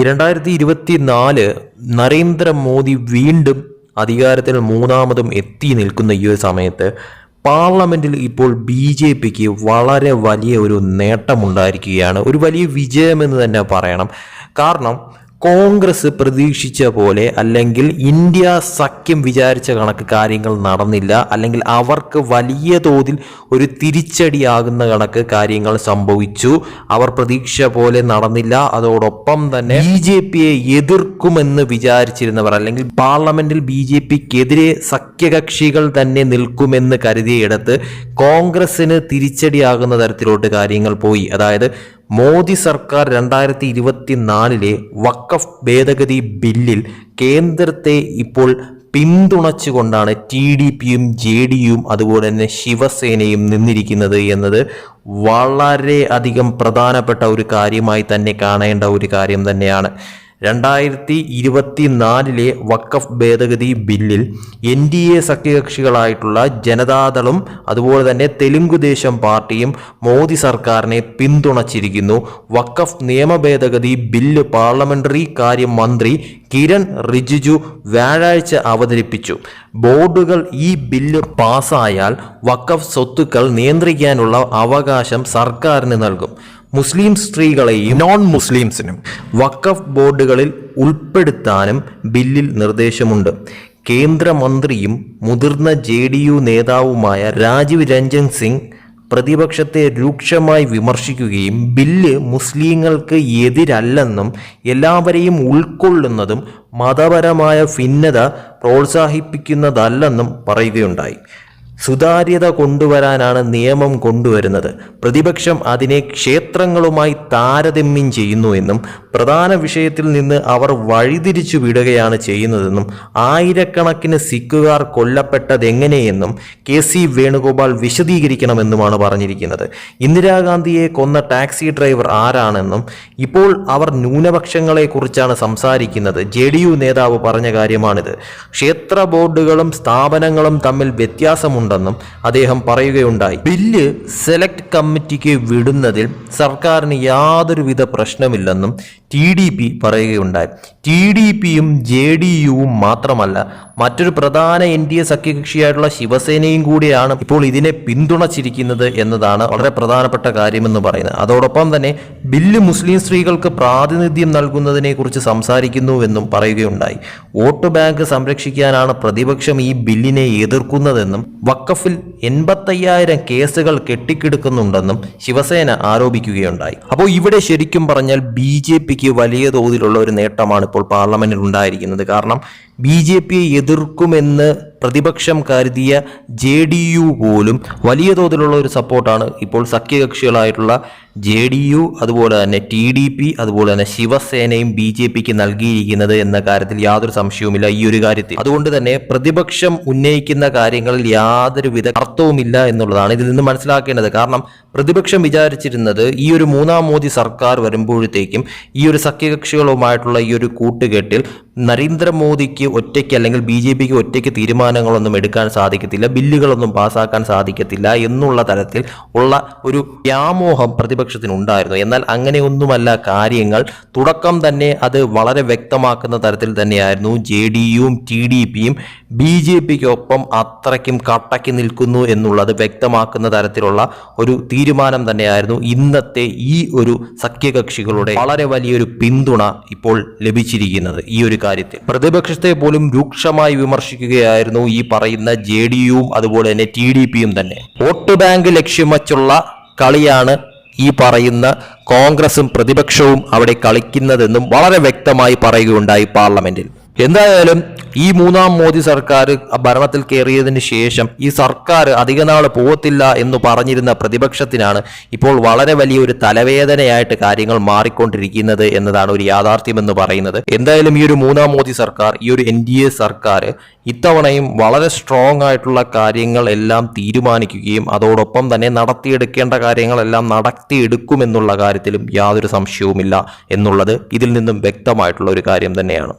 രണ്ടായിരത്തി ഇരുപത്തി നാല് നരേന്ദ്രമോദി വീണ്ടും അധികാരത്തിൽ മൂന്നാമതും എത്തി നിൽക്കുന്ന ഈ ഒരു സമയത്ത് പാർലമെന്റിൽ ഇപ്പോൾ ബി ജെ പിക്ക് വളരെ വലിയ ഒരു നേട്ടമുണ്ടായിരിക്കുകയാണ്. ഒരു വലിയ വിജയമെന്ന് തന്നെ പറയണം. കാരണം കോൺഗ്രസ് പ്രതീക്ഷിച്ച പോലെ അല്ലെങ്കിൽ ഇന്ത്യ സഖ്യം വിചാരിച്ച കണക്ക് കാര്യങ്ങൾ നടന്നില്ല. അല്ലെങ്കിൽ അവർക്ക് വലിയ തോതിൽ ഒരു തിരിച്ചടിയാകുന്ന കണക്ക് കാര്യങ്ങൾ സംഭവിച്ചു. അവർ പ്രതീക്ഷ പോലെ നടന്നില്ല. അതോടൊപ്പം തന്നെ ബി ജെ പിയെ എതിർക്കുമെന്ന് വിചാരിച്ചിരുന്നവർ അല്ലെങ്കിൽ പാർലമെന്റിൽ ബി ജെ പിക്കെതിരെ സഖ്യകക്ഷികൾ തന്നെ നിൽക്കുമെന്ന് കരുതിയിടത്ത് കോൺഗ്രസിന് തിരിച്ചടിയാകുന്ന തരത്തിലോട്ട് കാര്യങ്ങൾ പോയി. അതായത് മോദി സർക്കാർ രണ്ടായിരത്തി ഇരുപത്തി നാലിലെ വക്കഫ് ഭേദഗതി ബില്ലിൽ കേന്ദ്രത്തെ ഇപ്പോൾ പിന്തുണച്ചുകൊണ്ടാണ് ടി ഡി പിയും ജെ ഡിയും അതുപോലെ തന്നെ ശിവസേനയും നിന്നിരിക്കുന്നത് എന്നത് വളരെ അധികം പ്രധാനപ്പെട്ട ഒരു കാര്യമായി തന്നെ കാണേണ്ട ഒരു കാര്യം തന്നെയാണ്. രണ്ടായിരത്തി ഇരുപത്തിനാലിലെ വക്കഫ് ഭേദഗതി ബില്ലിൽ എൻ ഡി എ സഖ്യകക്ഷികളായിട്ടുള്ള ജനതാദളും അതുപോലെ തന്നെ തെലുങ്ക് ദേശം പാർട്ടിയും മോദി സർക്കാരിനെ പിന്തുണച്ചിരിക്കുന്നു. വക്കഫ് നിയമ ഭേദഗതി ബില്ല് പാർലമെന്ററി കാര്യ മന്ത്രി കിരൺ റിജിജു വ്യാഴാഴ്ച അവതരിപ്പിച്ചു. ബോർഡുകൾ ഈ ബില്ല് പാസ്സായാൽ വക്കഫ് സ്വത്തുക്കൾ നിയന്ത്രിക്കാനുള്ള അവകാശം സർക്കാരിന് നൽകും. മുസ്ലിം സ്ത്രീകളെയും നോൺ മുസ്ലിംസിനും വഖഫ് ബോർഡുകളിൽ ഉൾപ്പെടുത്താനും ബില്ലിൽ നിർദ്ദേശമുണ്ട്. കേന്ദ്രമന്ത്രിയും മുതിർന്ന ജെ ഡി യു നേതാവുമായ രാജീവ് രഞ്ജൻ സിംഗ് പ്രതിപക്ഷത്തെ രൂക്ഷമായി വിമർശിക്കുകയും ബില്ല് മുസ്ലിങ്ങൾക്ക് എതിരല്ലെന്നും എല്ലാവരെയും ഉൾക്കൊള്ളുന്നതും മതപരമായ ഭിന്നത പ്രോത്സാഹിപ്പിക്കുന്നതല്ലെന്നും പറയുകയുണ്ടായി. സുതാര്യത കൊണ്ടുവരാനാണ് നിയമം കൊണ്ടുവരുന്നത്. പ്രതിപക്ഷം അതിനെ ക്ഷേത്രങ്ങളുമായി താരതമ്യം ചെയ്യുന്നു എന്നും പ്രധാന വിഷയത്തിൽ നിന്ന് അവർ വഴിതിരിച്ചു വിടുകയാണ് ചെയ്യുന്നതെന്നും ആയിരക്കണക്കിന് സിഖുകാർ കൊല്ലപ്പെട്ടതെങ്ങനെയെന്നും കെ സി വേണുഗോപാൽ വിശദീകരിക്കണമെന്നുമാണ് പറഞ്ഞിരിക്കുന്നത്. ഇന്ദിരാഗാന്ധിയെ കൊന്ന ടാക്സി ഡ്രൈവർ ആരാണെന്നും ഇപ്പോൾ അവർ ന്യൂനപക്ഷങ്ങളെക്കുറിച്ചാണ് സംസാരിക്കുന്നത്. ജെ ഡി യു നേതാവ് പറഞ്ഞ കാര്യമാണിത്. ക്ഷേത്ര ബോർഡുകളും സ്ഥാപനങ്ങളും തമ്മിൽ വ്യത്യാസമുണ്ടെന്നും അദ്ദേഹം പറയുകയുണ്ടായി. ബില്ല് സെലക്ട് കമ്മിറ്റിക്ക് വിടുന്നതിൽ സർക്കാരിന് യാതൊരുവിധ പ്രശ്നമില്ലെന്നും ടി ഡി പി പറയുകയുണ്ടായി. ടി ഡി പിയും ജെ ഡി യുവും മാത്രമല്ല മറ്റൊരു പ്രധാന എൻ ഡി എ സഖ്യകക്ഷിയായിട്ടുള്ള ശിവസേനയും കൂടിയാണ് ഇപ്പോൾ ഇതിനെ പിന്തുണച്ചിരിക്കുന്നത് എന്നതാണ് വളരെ പ്രധാനപ്പെട്ട കാര്യമെന്ന് പറയുന്നത്. അതോടൊപ്പം തന്നെ ബില്ല് മുസ്ലിം സ്ത്രീകൾക്ക് പ്രാതിനിധ്യം നൽകുന്നതിനെ കുറിച്ച് സംസാരിക്കുന്നുവെന്നും പറയുകയുണ്ടായി. വോട്ട് ബാങ്ക് സംരക്ഷിക്കാനാണ് പ്രതിപക്ഷം ഈ ബില്ലിനെ എതിർക്കുന്നതെന്നും വക്കഫിൽ എൺപത്തയ്യായിരം കേസുകൾ കെട്ടിക്കിടക്കുന്നുണ്ടെന്നും ശിവസേന ആരോപിക്കുകയുണ്ടായി. അപ്പോൾ ഇവിടെ ശരിക്കും പറഞ്ഞാൽ ബി ജെ പിക്ക് വലിയ തോതിലുള്ള ഒരു നേട്ടമാണ് ഇപ്പോൾ പാർലമെന്റിൽ ഉണ്ടായിരിക്കുന്നത്. കാരണം ബി ജെ പിയെ എതിർക്കുമെന്ന് പ്രതിപക്ഷം കരുതിയ ജെ ഡി യു പോലും വലിയ തോതിലുള്ള ഒരു സപ്പോർട്ടാണ് ഇപ്പോൾ സഖ്യകക്ഷികളായിട്ടുള്ള ജെ ഡി യു അതുപോലെ തന്നെ ടി ഡി പി അതുപോലെ തന്നെ ശിവസേനയും ബി ജെ പിക്ക് നൽകിയിരിക്കുന്നത് എന്ന കാര്യത്തിൽ യാതൊരു സംശയവുമില്ല ഈ ഒരു കാര്യത്തിൽ. അതുകൊണ്ട് തന്നെ പ്രതിപക്ഷം ഉന്നയിക്കുന്ന കാര്യങ്ങളിൽ യാതൊരുവിധ അർത്ഥവുമില്ല എന്നുള്ളതാണ് ഇതിൽ നിന്ന് മനസ്സിലാക്കേണ്ടത്. കാരണം പ്രതിപക്ഷം വിചാരിച്ചിരുന്നത് ഈ ഒരു മൂന്നാം മോദി സർക്കാർ വരുമ്പോഴത്തേക്കും ഈ ഒരു സഖ്യകക്ഷികളുമായിട്ടുള്ള ഈ ഒരു കൂട്ടുകെട്ടിൽ നരേന്ദ്രമോദിക്ക് ഒറ്റയ്ക്ക് അല്ലെങ്കിൽ ബി ജെ പിക്ക് ഒറ്റയ്ക്ക് തീരുമാനങ്ങളൊന്നും എടുക്കാൻ സാധിക്കത്തില്ല ബില്ലുകളൊന്നും പാസ്സാക്കാൻ സാധിക്കത്തില്ല എന്നുള്ള തരത്തിൽ ഉള്ള ഒരു വ്യാമോഹം പ്രതിപക്ഷത്തിനുണ്ടായിരുന്നു. എന്നാൽ അങ്ങനെയൊന്നുമല്ല കാര്യങ്ങൾ. തുടക്കം തന്നെ അത് വളരെ വ്യക്തമാക്കുന്ന തരത്തിൽ തന്നെയായിരുന്നു. ജെ ഡി യുവും ടി ഡി പിയും ബി ജെ പിക്കൊപ്പം അത്രയ്ക്കും കട്ടയ്ക്ക് നിൽക്കുന്നു എന്നുള്ളത് വ്യക്തമാക്കുന്ന തരത്തിലുള്ള ഒരു തീരുമാനം തന്നെയായിരുന്നു. ഇന്നത്തെ ഈ ഒരു സഖ്യകക്ഷികളുടെ വളരെ വലിയൊരു പിന്തുണ ഇപ്പോൾ ലഭിച്ചിരിക്കുന്നത് ഈ ഒരു കാര്യത്തിൽ. പ്രതിപക്ഷത്തെ പോലും രൂക്ഷമായി വിമർശിക്കുകയായിരുന്നു ഈ പറയുന്ന ജെ ഡി യുവും അതുപോലെ തന്നെ ടി ഡി പിയും തന്നെ. വോട്ട് ബാങ്ക് ലക്ഷ്യം വച്ചുള്ള കളിയാണ് ഈ പറയുന്ന കോൺഗ്രസും പ്രതിപക്ഷവും അവിടെ കളിക്കുന്നതെന്നും വളരെ വ്യക്തമായി പറയുകയുണ്ടായി പാർലമെന്റിൽ. എന്തായാലും ഈ മൂന്നാം മോദി സർക്കാർ ഭരണത്തിൽ കയറിയതിന് ശേഷം ഈ സർക്കാർ അധിക നാൾ പോകത്തില്ല എന്ന് പറഞ്ഞിരുന്ന പ്രതിപക്ഷത്തിനാണ് ഇപ്പോൾ വളരെ വലിയൊരു തലവേദനയായിട്ട് കാര്യങ്ങൾ മാറിക്കൊണ്ടിരിക്കുന്നത് എന്നതാണ് ഒരു യാഥാർത്ഥ്യമെന്ന് പറയുന്നത്. എന്തായാലും ഈ ഒരു മൂന്നാം മോദി സർക്കാർ ഈ ഒരു എൻ ഡി എ സർക്കാർ ഇത്തവണയും വളരെ സ്ട്രോങ് ആയിട്ടുള്ള കാര്യങ്ങൾ എല്ലാം തീരുമാനിക്കുകയും അതോടൊപ്പം തന്നെ നടത്തിയെടുക്കേണ്ട കാര്യങ്ങളെല്ലാം നടത്തിയെടുക്കുമെന്നുള്ള കാര്യത്തിലും യാതൊരു സംശയവുമില്ല എന്നുള്ളത് ഇതിൽ നിന്നും വ്യക്തമായിട്ടുള്ള ഒരു കാര്യം തന്നെയാണ്.